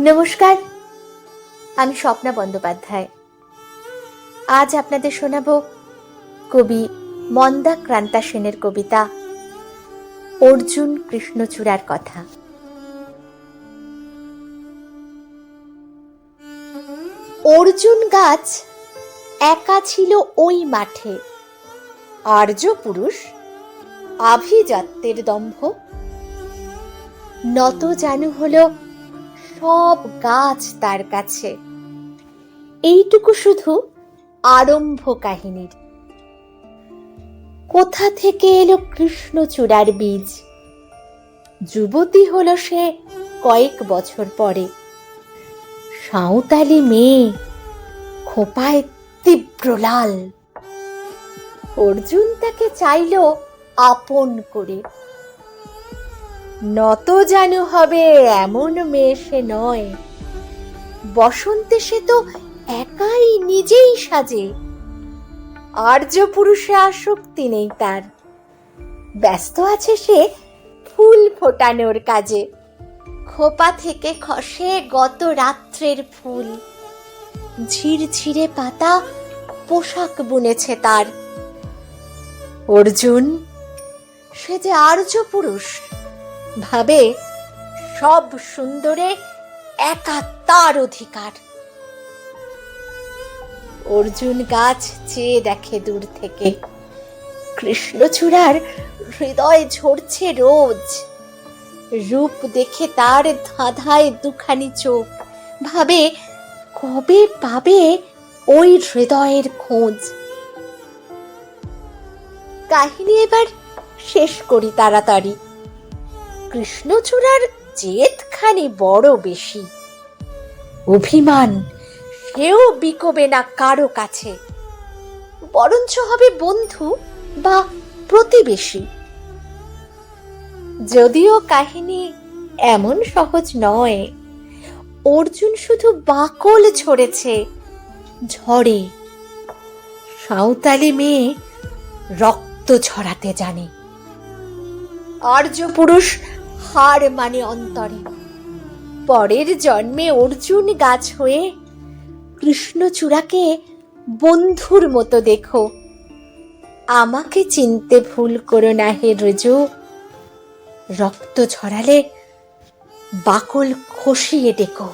নমস্কার, আমি স্বপ্না বন্দ্যোপাধ্যায়। আজ আপনাদের শোনাব কবি মন্দা ক্রান্তা সেনের কবিতা অর্জুন কৃষ্ণচূড়ার কথা। অর্জুন গাছ একা ছিল ওই মাঠে। আর্য পুরুষ আভিজাত্যের দম্ভ। নত জানু হলো সব গাছ তার কাছে। এইটুকু শুধু আরম্ভ কাহিনীর। কোথা থেকে এলো কৃষ্ণচূড়ার বীজ? যুবতী হলো সে কয়েক বছর পরে। সাঁওতালি মেয়ে খোপায় তীব্র লাল। অর্জুন তাকে চাইল আপন করে। নত জানু হবে এমন মেয়ে সে নয়। বসন্তে সে তো একাই নিজেই সাজে। আর্য পুরুষে আসক্তি নেই তার। ব্যস্ত আছে সে ফুল ফোটানোর কাজে। খোপা থেকে খসে গত রাত্রের ফুল। ঝিরঝিরে পাতা পোশাক বুনেছে তার। অর্জুন, সে যে আর্য পুরুষ। ভাবে সব সুন্দরে একা তার অধিকার। অর্জুন গাছ চেয়ে দেখে দূর থেকে। কৃষ্ণচূড়ার হৃদয় ঝরছে রোজ। রূপ দেখে তার ধাঁধায় দুখানি চোখ। ভাবে কবে পাবে ওই হৃদয়ের খোঁজ। কাহিনী এবার শেষ করি তাড়াতাড়ি। কৃষ্ণচূড়ার জেদখানি বড় বেশি। অভিমান, সেও বিকবে না কারও কাছে। বরঞ্চ হবে বন্ধু বা প্রতিবেশী। যদিও কাহিনী এমন সহজ নয়, অর্জুন শুধু বাকল ছড়েছে ঝড়ে। সাঁওতালি মেয়ে রক্ত ছড়াতে জানে। আর্য পুরুষ হার মানে অন্তরে। পরের জন্মে অর্জুন গাছ হয়ে কৃষ্ণচূড়াকে বন্ধুর মতো দেখো। আমাকে চিনতে ভুল করো না হে রজু। রক্ত ঝরালে বাকল খসিয়ে ডেকো।